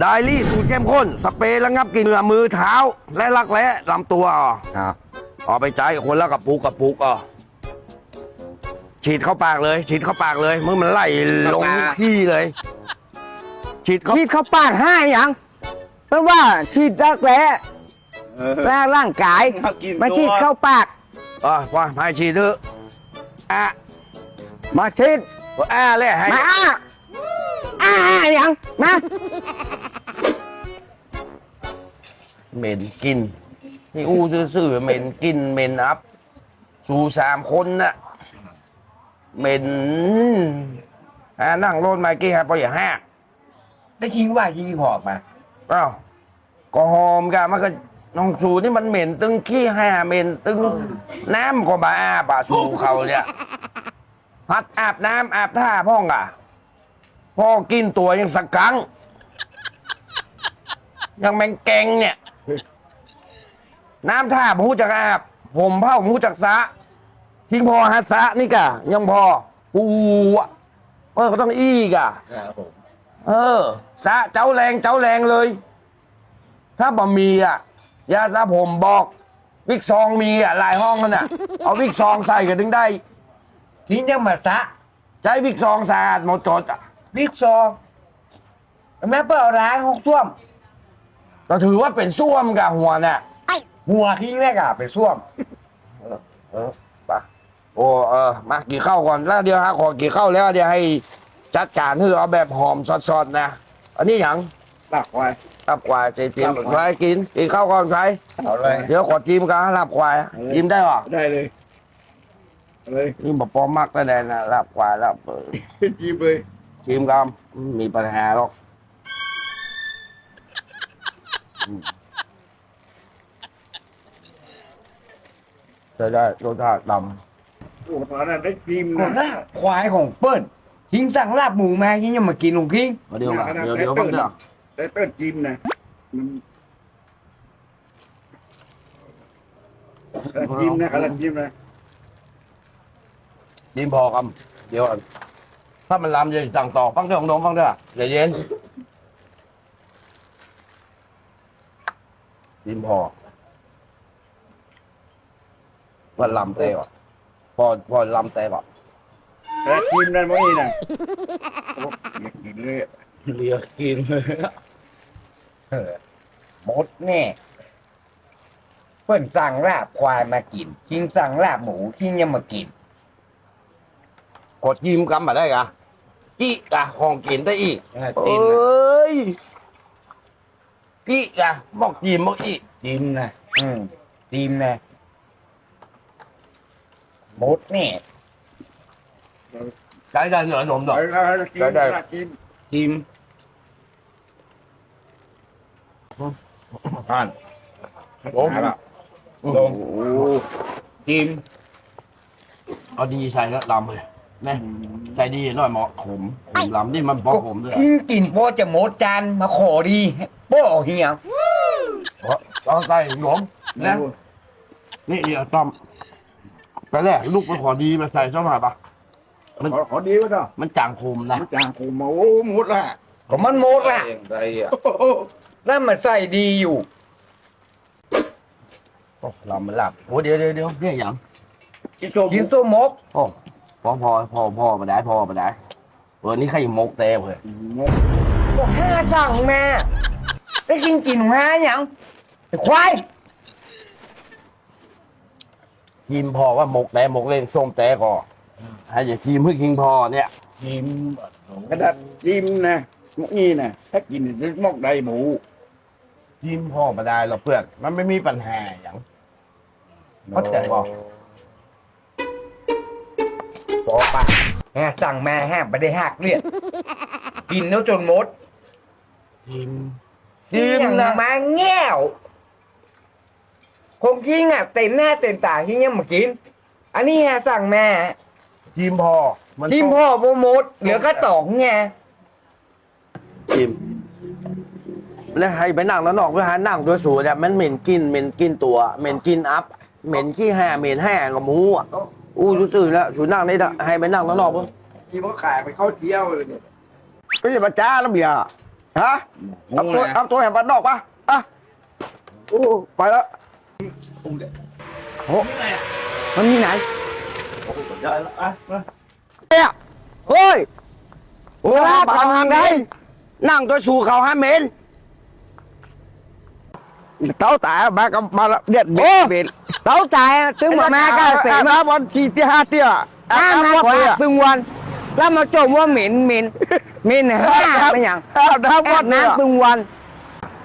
ไดรี่สูตรเข้มข้น สเปรย์ระงับกลิ่นเหงื่อมือเท้า และรักแร้ลำตัวอะครับ เอาไปใจายคนละกระปุกกระปุกอะฉีดเข้าปากเลย ฉีดเข้าปากเลยมึงมันไล่ลงขี้เลย ฉีดเข้าฉีดเข้าปากห้าอย่างเพราะว่าฉีดรักแร้แร่ร่างกายเอากินมาฉีดตัว เข้าปาก อะว่าให้ฉีดเถอะอะมาฉีดอะเลยให้มาอ้า อ้าอ้าอย่างมาเหม็นกินนี่อู้ซื่อๆเหม็นกินเหม็นอัพสู่สามคนน่ะเหม็นอ่านั่งรถมากี่ฮะปอย่าห้าได้ยิงว่ายิงหอบมาอ้าวก็หอมกันมันก็น้องสูนี่มันเหม็นตึงขี้ห่าเหม็นตึงน้ำก็มาอาบอะสูเขาเนี่ยพัดอาบน้ำอาบท่าพ่องอะ พ่อกินตัวยังสักครั้ง ยังแมงแกงเนี่ย น้ำท่าผมจักอาบ ผมเผาผมจักสระทิ้งพอฮัสสะนี่กะ ยังพออูอะเออก็ต้องอีกอะครับผมเออสะเจ้าแรงเจ้าแรงเลย ถ้าบ่มีอะ ยาสระผมบอกวิกซองมีอะหลายห้องนั่นน่ะ เอาวิกซองใส่ก็ถึงได้ ทิ้งยังมาซะ ใช้วิกซองสะอาดหมดจดอะ บิ๊กซองแม่เปิดร้านหกส้วมก็ถือว่าเป็นส้วมกับหัวน่ะหัวทิ้งแรกอะไปส้วมเออไปโอ้เออมากี่ข้าวก่อนแล้วเดี๋ยวหาขอกี่ข้าวแล้วเดี๋ยวให้จัดการให้เอาแบบหอมสดๆนะ อันนี้หยังตักไว้ลับควายเจียมลาบควายใช้กินกินข้าวก่อนใช้เอาเลยเดี๋ยวขอจิ้มกันลาบควายจิ้มได้หรอได้เลยเลยนี่บอกปอมักแล้วแดนนะลาบควายลาบเออจีบเลย จิ้มกันไม่มีปัญหาหรอกอืมจะได้รสชาติดโอ้ตอนนั้นได้จีมนะล่าควายของเปิ้ลทิ้งสั่งลาบหมูมาทิ้งยังมากินของทิ้งำเดี๋ยวมาเดี๋ยวเดี๋ยวผมจะแต่เต้นจิมนะมันกระจิมนะกระจิมนะจิ้มพอคำเดี๋ยวก่อน ถ้ามันลำจะสั่งต่อฟังเด้อของน้องฟังเด้ออย่าเย็นจิ้มพอว่าลำเตะวะพอพอลำเตะวะกระจิมนั่นมั้งนี่นะโอ้อยากกินเลยอะเรียกกินเลยหมดแน่เปิ้ลสั่งลาบควายมากินทิ้งสั่งลาบหมูทิ้งยังมากิน กดยิ้มกำมาได้กะ จี้กะของกินได้อีกเออเอจิ้มนะ้ยจี้กะบอกยิ้มบอกอีกจิ้มนะอืมจิ้มนะหมดแน่ใช้ได้เหรอหนมดอกไปแล้วกินได้ได้กระจิมจิ้มอ่านโอ้หาละโหจิ้มเอาดีใส่แล้วลำเลย นะใส่ดีหน่อยเหมาะขมขมลำนี่มันพอขมด้วยทิ้งกินโป้จะหมดจานมาขอดีโป้เหี่ยวเพราะเอาใส่หนมนะนี่เดี๋ยวต้อมไปแรกลูกไปขอดีมาใส่ช่องมาปะขอขอดีวะเนาะมันจางขมนะมันจางกูมาโอ้หมดละก็มันหมดละโอ้โหแล้วมันใส่ดีอยู่โอ้ลำมันลำโอ้เดี๋ยวเดี๋ยวเดี๋ยวเนี่ยอย่างกินโซกินส้มมกโอ้ พอพอพอพอมาได้พอมาได้วันนี้ใครมกเต้เลยก็ห้าสั่งแม่ได้กินกินห้าอย่างไอ้ควายทีมพอว่ามกแต่มกเล่นส้มแต่ก่อให้อย่าทีมเพื่อคิงพอเนี่ยจิ้มกระดาษจิมนะมกนี่นะถ้ากินจะมกใดหมูทีมพอมาได้หรอกเพื่อนมันไม่มีปัญหาอย่างเข้าใจบอก พอปะห้าสั่งแม่ห้าไม่ได้หักเลียดกินแล้วจนหมดทีมทีมนะมาแง่วคงกินอะเต็มหน้าเต็มตาที่ยังมากิน อันนี้ห้าสั่งแม่ทีมพอมันทีมพ่อโปรโมทเหลือก็ตองไงทีมแล้วให้ไปนั่งแล้วนอกเพื่อหานั่งตัวสูงเนี่ยมันเหม็นกินเหม็นกินตัวเหม็นกินอัพเหม็นขี้แห่เหม็นแห่กับหมูอะ อู้ซื่อๆแล้วสูนั่งได้ให้ไปนั่งแล้วนอกเพื่อที่เขาขายไปเข้าเที่ยวเลยเนี่ยไม่ใช่ประจ้าแล้วเบียร์ฮะเอาตัวเอาตัวแหบบันดอกปะอะโอ้ไปแล้วโอ้มันมีไหนได้แล้วอะมาเนี่ยเฮ้ยโอ้ลาบเอาหางได้นั่งตัวชูเขาห้าเมน เต้าตายมากับมาละเด็ดเบ็ดเบ็ดเต้าใจตึงมาแม่ก็เสียมาบอลทีที่ห้าเตี้ยห้ามากกว่าตึงวันแล้วมาจมว่าเหม็นเหม็นเหม็นห้าเป็นอย่างอาบน้ำแอวับดเนี่ยน้ำตึงวัน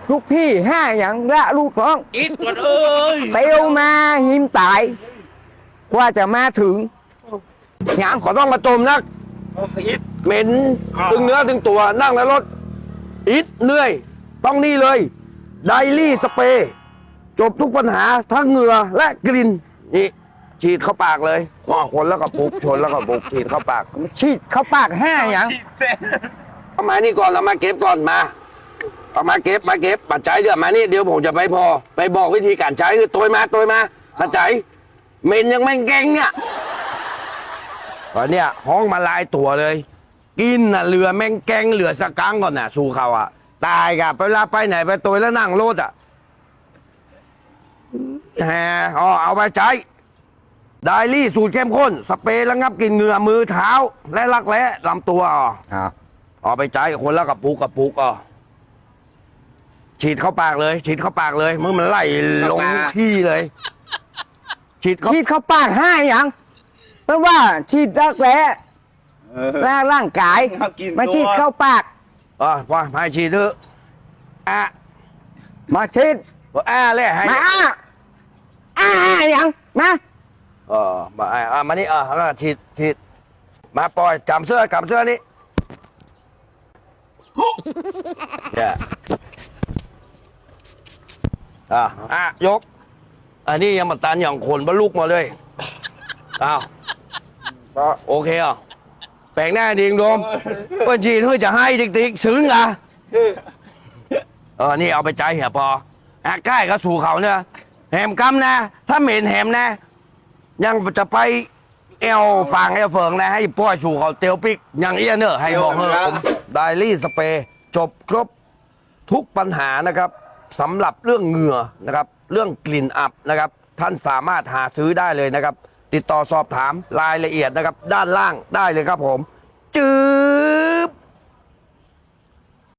ลูกพี่ห้าอย่างละลูกน้องอิดก่อนเอ้ยเตียวมาหิมตายกว่าจะมาถึงหยังก็ต้องมาจมนักเอาไปอิดเหม็นตึงเนื้อตึงตัวนั่งในรถอิดเหนื่อยต้องนี่เลย ไดลี่สเปรย์จบทุกปัญหาทั้งเหงื่อและกลิ่นนี่ฉีดเข้าปากเลยอ๋อคนแล้วก็ปุกชนแล้วก็ปุกฉีดเข้าปากฉีดเข้าปากห้าอย่างเอามานี่ก่อนเรามาเก็บก่อนมาเอามาเก็บมาเก็บปัจจัยเดี๋ยวมานี่เดี๋ยวผมจะไปพอ ไปบอกวิธีการใช้คือตัวมาตัวมาปัจจัยเหม็นยังไม่เก่งเนี่ยตอนเนี้ยห้องมาลายตัวเลย กินน่ะเรือแม่งแกงเหลือสกังก่อนน่ะสู้เขาอะ ตายกับเวลาไปไหนไปตัวแล้วนั่งรถอะแหมอ๋อเอาไปใช้ไดรี่สูตรเข้มข้น สเปรย์ระงับกลิ่นเหงื่อมือเท้า และรักแร้ลำตัวอ๋ออ่าเอาไปใช้กับคนละกับปุกกับปุกอะฉีดเข้าปากเลย ฉีดเข้าปากเลยมึงมันไล่ลงขี้เลย ฉีดเข้าฉีดเข้าปากห้าอย่างเพราะว่าฉีดรักแร้เออแร่ร่างกายเอากินมาตัวฉีดเข้าปาก อะว่าให้ฉีดเถอะอะมาฉีดอะเลยให้มาอ้าอ้าอย่างมาเออมาอะอะมานี่อะแล้วก็ฉีดฉีดมาปล่อยจับเสื้อจับเสื้อนี่เนี่ยอะอะยก อันนี้ยังมาตันอย่างคนบรรลุกมาเลยอ้าวโอเคอะ แปลงหน้าดิงโดมเพื่อนจีนเพื่อจะให้ติ๊กๆซึ้งอะเออ นี่เอาไปใจเหียพออะใกล้ก็สู่เขาเนี่ยแหมกำนะ ถ้าเหม็นแหมนะ ยังจะไปเอลฟังเอลเฟิงนะ ให้ป้อยสู่เขาเตียวปิก ยังเอียเนอร์ให้บอกเออผมไดรี่สเปรย์จบครบทุกปัญหานะครับสำหรับเรื่องเหงื่อนะครับ เรื่องกลิ่นอับนะครับ ท่านสามารถหาซื้อได้เลยนะครับ ติดต่อสอบถามรายละเอียดนะครับ ด้านล่างได้เลยครับผม